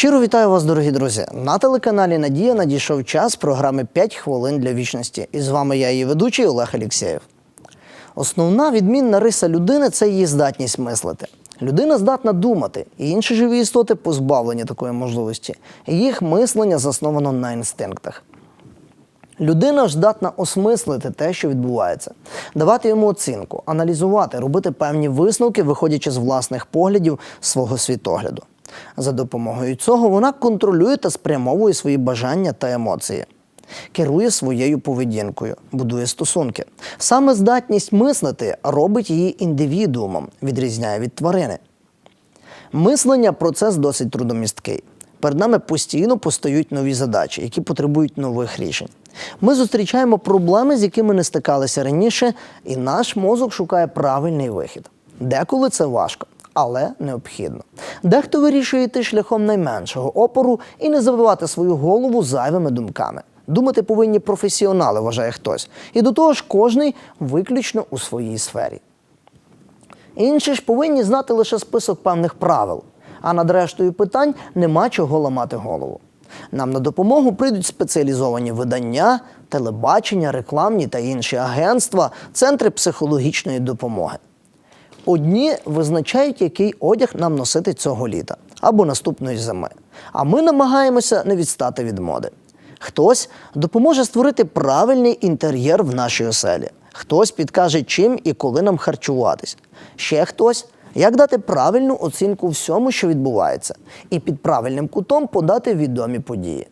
Щиро вітаю вас, дорогі друзі. На телеканалі Надія надійшов час програми «5 хвилин для вічності. І з вами я, її ведучий Олег Алєксєєв. Основна відмінна риса людини це її здатність мислити. Людина здатна думати, і інші живі істоти позбавлені такої можливості. Їх мислення засновано на інстинктах. Людина ж здатна осмислити те, що відбувається, давати йому оцінку, аналізувати, робити певні висновки, виходячи з власних поглядів свого світогляду. За допомогою цього вона контролює та спрямовує свої бажання та емоції, керує своєю поведінкою, будує стосунки. Саме здатність мислити робить її індивідуумом, відрізняє від тварини. Мислення процес досить трудомісткий. Перед нами постійно постають нові задачі, які потребують нових рішень. Ми зустрічаємо проблеми, з якими не стикалися раніше, і наш мозок шукає правильний вихід. Деколи це важко, але необхідно. Дехто вирішує йти шляхом найменшого опору і не забивати свою голову зайвими думками. Думати повинні професіонали, вважає хтось. І до того ж, кожний виключно у своїй сфері. Інші ж повинні знати лише список певних правил, а над рештою питань нема чого ламати голову. Нам на допомогу прийдуть спеціалізовані видання, телебачення, рекламні та інші агентства, центри психологічної допомоги. Одні визначають, який одяг нам носити цього літа або наступної зими. А ми намагаємося не відстати від моди. Хтось допоможе створити правильний інтер'єр в нашій оселі. Хтось підкаже, чим і коли нам харчуватись. Ще хтось, як дати правильну оцінку всьому, що відбувається, і під правильним кутом подати відомі події.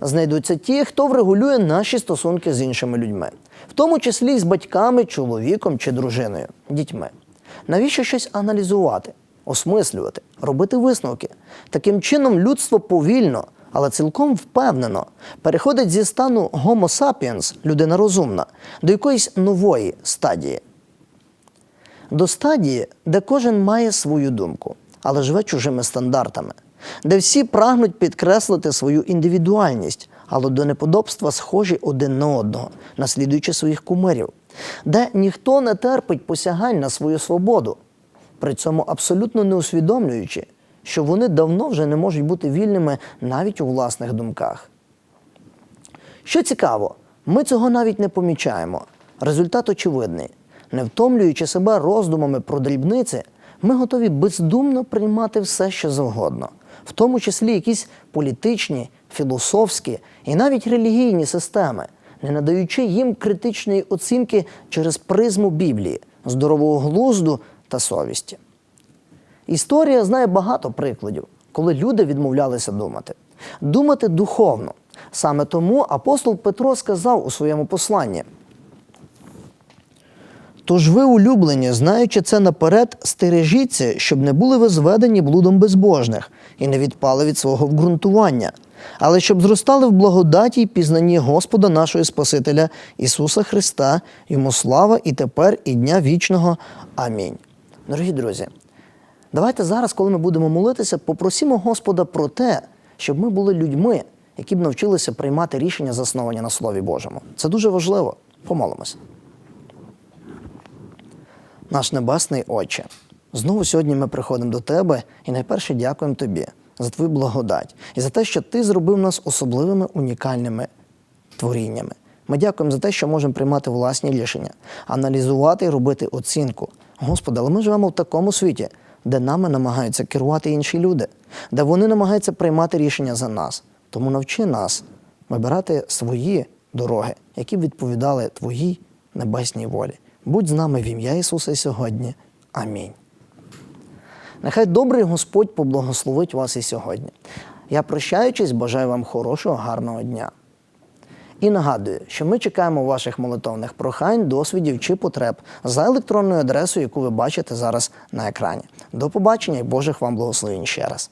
Знайдуться ті, хто врегулює наші стосунки з іншими людьми, в тому числі з батьками, чоловіком чи дружиною, дітьми. Навіщо щось аналізувати, осмислювати, робити висновки? Таким чином, людство повільно, але цілком впевнено переходить зі стану Homo sapiens, людина розумна, до якоїсь нової стадії. До стадії, де кожен має свою думку, але живе чужими стандартами, де всі прагнуть підкреслити свою індивідуальність, але до неподобства схожі один на одного, наслідуючи своїх кумирів, де ніхто не терпить посягань на свою свободу, при цьому абсолютно не усвідомлюючи, що вони давно вже не можуть бути вільними навіть у власних думках. Що цікаво, ми цього навіть не помічаємо. Результат очевидний. Не втомлюючи себе роздумами про дрібниці, ми готові бездумно приймати все, що завгодно, в тому числі якісь політичні, філософські і навіть релігійні системи, не надаючи їм критичної оцінки через призму Біблії, здорового глузду та совісті. Історія знає багато прикладів, коли люди відмовлялися думати. Думати духовно. Саме тому апостол Петро сказав у своєму посланні. Тож ви, улюблені, знаючи це наперед, стережіться, щоб не були ви зведені блудом безбожних і не відпали від свого вґрунтування, але щоб зростали в благодаті й пізнанні Господа нашого Спасителя Ісуса Христа, йому слава і тепер, і дня вічного. Амінь. Дорогі друзі, давайте зараз, коли ми будемо молитися, попросимо Господа про те, щоб ми були людьми, які б навчилися приймати рішення, засновані на Слові Божому. Це дуже важливо. Помолимося. Наш Небесний Отче, знову сьогодні ми приходимо до Тебе і найперше дякуємо Тобі за Твою благодать і за те, що Ти зробив нас особливими унікальними творіннями. Ми дякуємо за те, що можемо приймати власні рішення, аналізувати і робити оцінку. Господи, але ми живемо в такому світі, де нами намагаються керувати інші люди, де вони намагаються приймати рішення за нас. Тому навчи нас вибирати свої дороги, які б відповідали Твоїй небесній волі. Будь з нами в ім'я Ісуса сьогодні. Амінь. Нехай добрий Господь поблагословить вас і сьогодні. Я прощаючись, бажаю вам хорошого, гарного дня. І нагадую, що ми чекаємо ваших молитовних прохань, досвідів чи потреб за електронною адресою, яку ви бачите зараз на екрані. До побачення і Божих вам благословень ще раз.